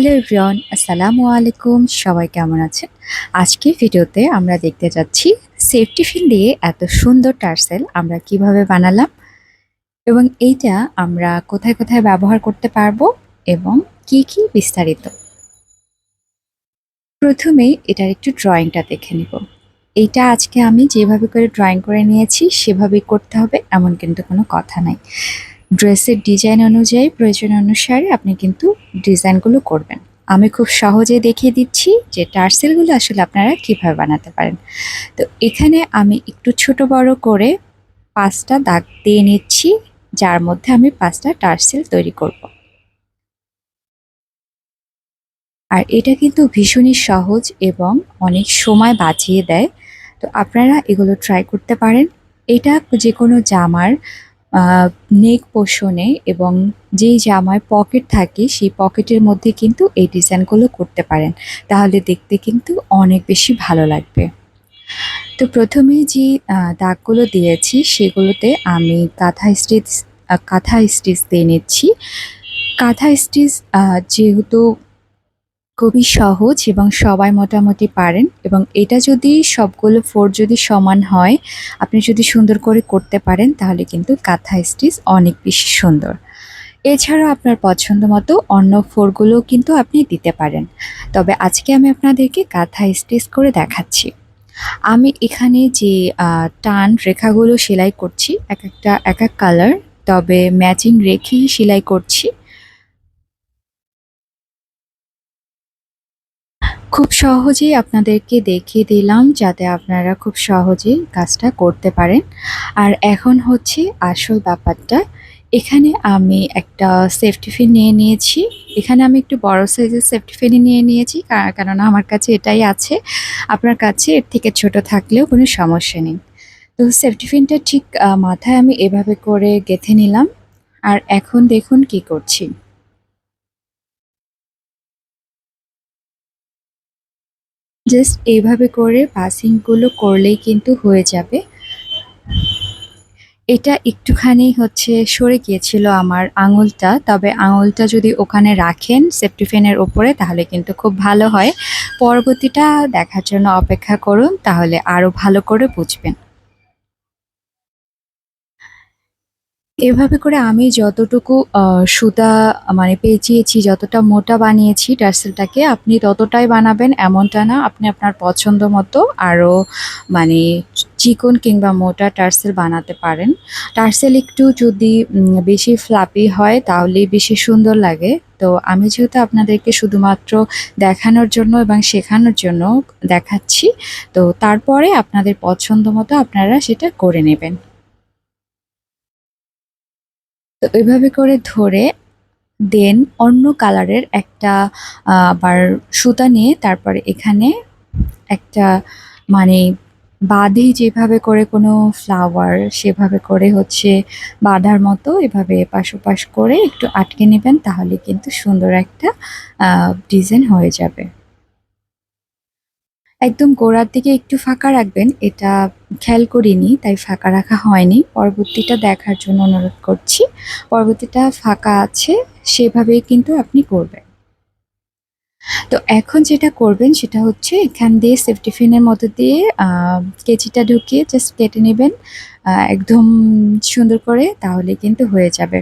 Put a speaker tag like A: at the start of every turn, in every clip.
A: Hello everyone, আসসালামু আলাইকুম। সবাই কেমন আছেন? আজকের ভিডিওতে আমরা দেখতে যাচ্ছি সেফটি ফিন দিয়ে এত সুন্দর টার্সেল আমরা কীভাবে বানালাম এবং এইটা আমরা কোথায় কোথায় ব্যবহার করতে পারব এবং কি কি বিস্তারিত। প্রথমেই এটার একটু ড্রয়িংটা দেখে নিব। এইটা আজকে আমি যেভাবে করে ড্রয়িং করে নিয়েছি, সেভাবেই করতে হবে, এমন কিন্তু কোনো কথা নাই। ড্রেসের ডিজাইন অনুযায়ী প্রয়োজন অনুসারে আপনি কিন্তু ডিজাইনগুলো করবেন। আমি খুব সহজে দেখিয়ে দিচ্ছি যে টার্সেলগুলো আসলে আপনারা কীভাবে বানাতে পারেন। তো এখানে আমি একটু ছোট বড় করে পাঁচটা দাগ দিয়ে নিচ্ছি, যার মধ্যে আমি পাঁচটা টার্সেল তৈরি করব। আর এটা কিন্তু ভীষণই সহজ এবং অনেক সময় বাঁচিয়ে দেয়। তো আপনারা এগুলো ট্রাই করতে পারেন। এটা যে কোনো জামার নেক পোষণে এবং যেই জামায় পকেট থাকে, সেই পকেটের মধ্যে কিন্তু এই ডিজাইনগুলো করতে পারেন। তাহলে দেখতে কিন্তু অনেক বেশি ভালো লাগবে। তো প্রথমে যে দাগগুলো দিয়েছি, সেগুলোতে আমি কাঁথা স্টিচ কাঁথা স্টিচ দিয়ে নিচ্ছি। কাঁথা স্টিচ যেহেতু খুবই সহজ এবং সবাই মোটামুটি পারেন এবং এটা যদি সবগুলো ফোর যদি সমান হয়, আপনি যদি সুন্দর করে করতে পারেন, তাহলে কিন্তু কাঁথা স্টিচ অনেক বেশি সুন্দর। এছাড়াও আপনার পছন্দ মতো অন্য ফোরগুলো কিন্তু আপনি দিতে পারেন। তবে আজকে আমি আপনাদেরকে কাঁথা স্টিচ করে দেখাচ্ছি। আমি এখানে যে টান রেখাগুলো সেলাই করছি, এক একটা, এক এক কালার তবে ম্যাচিং রেখেই সেলাই করছি। খুব সহজেই আপনাদেরকে দেখিয়ে দিলাম যাতে আপনারা খুব সহজেই কাজটা করতে পারেন। আর এখন হচ্ছে আসল ব্যাপারটা। এখানে আমি একটা সেফটি ফিন নিয়ে নিয়েছি। এখানে আমি একটু বড় সাইজের সেফটি ফিনই নিয়ে নিয়েছি কেননা আমার কাছে এটাই আছে। আপনার কাছে এর থেকে ছোট থাকলেও কোনো সমস্যা নেই। তো সেফটি ফিনটা ঠিক মাথায় আমি এভাবে করে গেঁথে নিলাম। আর এখন দেখুন কি করছি। জাস্ট এইভাবে করে পাসিংগুলো করলেই কিন্তু হয়ে যাবে। এটা একটুখানি হচ্ছে সরে গিয়েছিল আমার আঙুলটা। তবে আঙুলটা যদি ওখানে রাখেন সেফটিফেনের ওপরে, তাহলে কিন্তু খুব ভালো হয়। পরবর্তীটা দেখার জন্য অপেক্ষা করুন, তাহলে আরও ভালো করে বুঝবেন। এভাবে করে আমি যতটুকু সুতা মানে পেঁচিয়েছি, যতটা মোটা বানিয়েছি টার্সেলটাকে, আপনি ততটাই বানাবেন এমনটা না, আপনি আপনার পছন্দ মতো আরও মানে চিকন কিংবা মোটা টার্সেল বানাতে পারেন। টার্সেল একটু যদি বেশি ফ্লাপি হয় তাহলে বেশি সুন্দর লাগে। তো আমি যেহেতু আপনাদেরকে শুধুমাত্র দেখানোর জন্য এবং শেখানোর জন্য দেখাচ্ছি, তো তারপরে আপনাদের পছন্দ মতো আপনারা সেটা করে নেবেন। তো এভাবে করে ধরে দেন অন্য কালারের একটা আবার সুতা নিয়ে তারপরে এখানে একটা মানে বাঁধে যেভাবে করে কোনো ফ্লাওয়ার সেভাবে করে হচ্ছে বাঁধার মতো এভাবে এপাশ ওপাশ করে একটু আটকে নেবেন তাহলে কিন্তু সুন্দর একটা ডিজাইন হয়ে যাবে। একদম গোড়ার দিকে একটু ফাঁকা রাখবেন, এটা খেয়াল করিনি, তাই ফাঁকা রাখা হয়নি। পরবর্তীটা দেখার জন্য অনুরোধ করছি। পরবর্তীটা ফাঁকা আছে, সেভাবেই কিন্তু আপনি করবেন। তো এখন যেটা করবেন সেটা হচ্ছে এখান দিয়ে সেফটি ফিনের মধ্যে দিয়ে কেচিটা ঢুকিয়ে জাস্ট কেটে নেবেন একদম সুন্দর করে তাহলে কিন্তু হয়ে যাবে।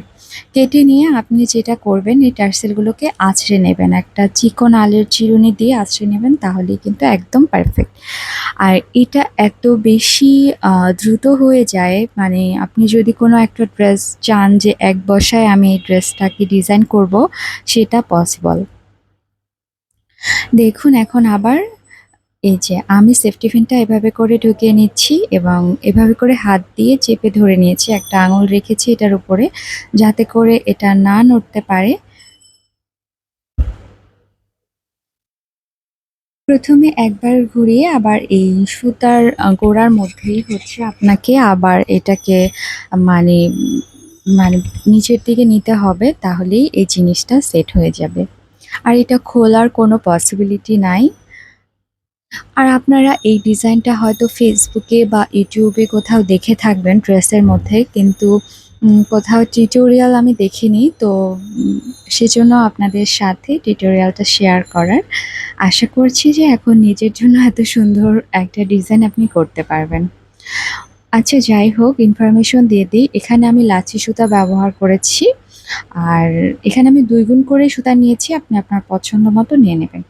A: কেটে নিয়ে আপনি যেটা করবেন এই টার্সেলগুলোকে আঁচড়ে নেবেন, একটা চিকন আলের চিরুনি দিয়ে আঁচড়ে নেবেন তাহলেই কিন্তু একদম পারফেক্ট আর এটা এত বেশি দ্রুত হয়ে যায় মানে আপনি যদি কোনো একটা ড্রেস চান যে এক বসায় আমি এই ড্রেসটাকে ডিজাইন করব, সেটা পসিবল দেখুন, এখন আবার এই যে আমি সেফটি পিনটা এভাবে করে ঢুকিয়ে নিচ্ছি এবং এভাবে করে হাত দিয়ে চেপে ধরে নিয়েছি, একটা আঙুল রেখেছি এটার উপরে যাতে করে এটা না নড়তে পারে। প্রথমে একবার ঘুরিয়ে আবার এই সুতার গোড়ার মধ্যেই হচ্ছে আপনাকে আবার এটাকে মানে মানে নিচের দিকে নিতে হবে, তাহলেই এই জিনিসটা সেট হয়ে যাবে। আর এটা খোলার কোনো পসিবিলিটি নাই আর আপনারা এই ডিজাইনটা হয়তো ফেসবুকে বা ইউটিউবে কোথাও দেখে থাকবেন ড্রেসের মধ্যে, কিন্তু কোথাও টিউটোরিয়াল আমি দেখিনি, তো সেজন্য আপনাদের সাথে টিউটোরিয়ালটা শেয়ার করার। আশা করছি যে এখন নিজের জন্য এত সুন্দর একটা ডিজাইন আপনি করতে পারবেন। আচ্ছা যাই হোক ইনফরমেশন দিয়ে দিই। এখানে আমি লাচি সুতা ব্যবহার করেছি। আর এখানে আমি ২ গুণ করে সুতা নিয়েছি। আপনি আপনার পছন্দ মতো নিয়ে নেবেন।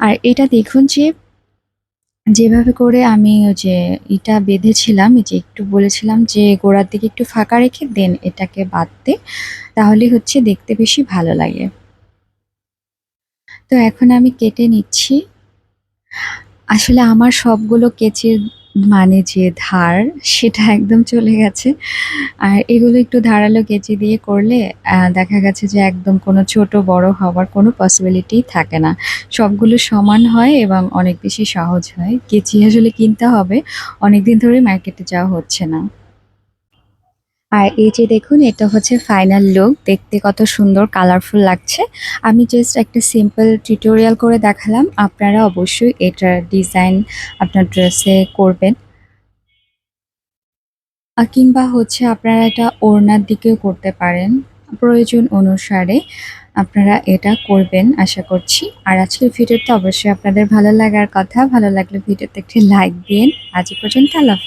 A: আর এটা দেখুন যে যেভাবে করে আমি যে এটা বেঁধেছিলাম, যে একটু বলেছিলাম যে গোড়ার দিকে একটু ফাঁকা রেখে দেন এটাকে বাঁধতে। তাহলে হচ্ছে দেখতে বেশি ভালো লাগে। তো এখন আমি কেটে নিচ্ছি। আসলে আমার সবগুলো কেচির মানে যে ধার, সেটা একদম চলে গেছে। আর এগুলো একটু ধারালো কেচি দিয়ে করলে দেখা গেছে যে একদম কোনো ছোট বড় হওয়ার কোনো পসিবিলিটি থাকে না। সবগুলো সমান হয় এবং অনেক বেশি সহজ হয়। কেচি আসলে কিনতে হবে। অনেকদিন ধরেই মার্কেটে যাওয়া হচ্ছে না। আর এই যে দেখুন, এটা হচ্ছে ফাইনাল লুক। দেখতে কত সুন্দর কালারফুল লাগছে। আমি জাস্ট একটা সিম্পল টিউটোরিয়াল করে দেখালাম। আপনারা অবশ্যই এটার ডিজাইন আপনার ড্রেসে করবেন। কিংবা হচ্ছে আপনারা এটা ওড়নার দিকেও করতে পারেন। প্রয়োজন অনুসারে আপনারা এটা করবেন, আশা করছি। আর আজকের ভিডিওটা অবশ্যই আপনাদের ভালো লাগার কথা। ভালো লাগলে ভিডিওতে একটি লাইক দিয়েন। আজ পর্যন্ত আল্লাহ।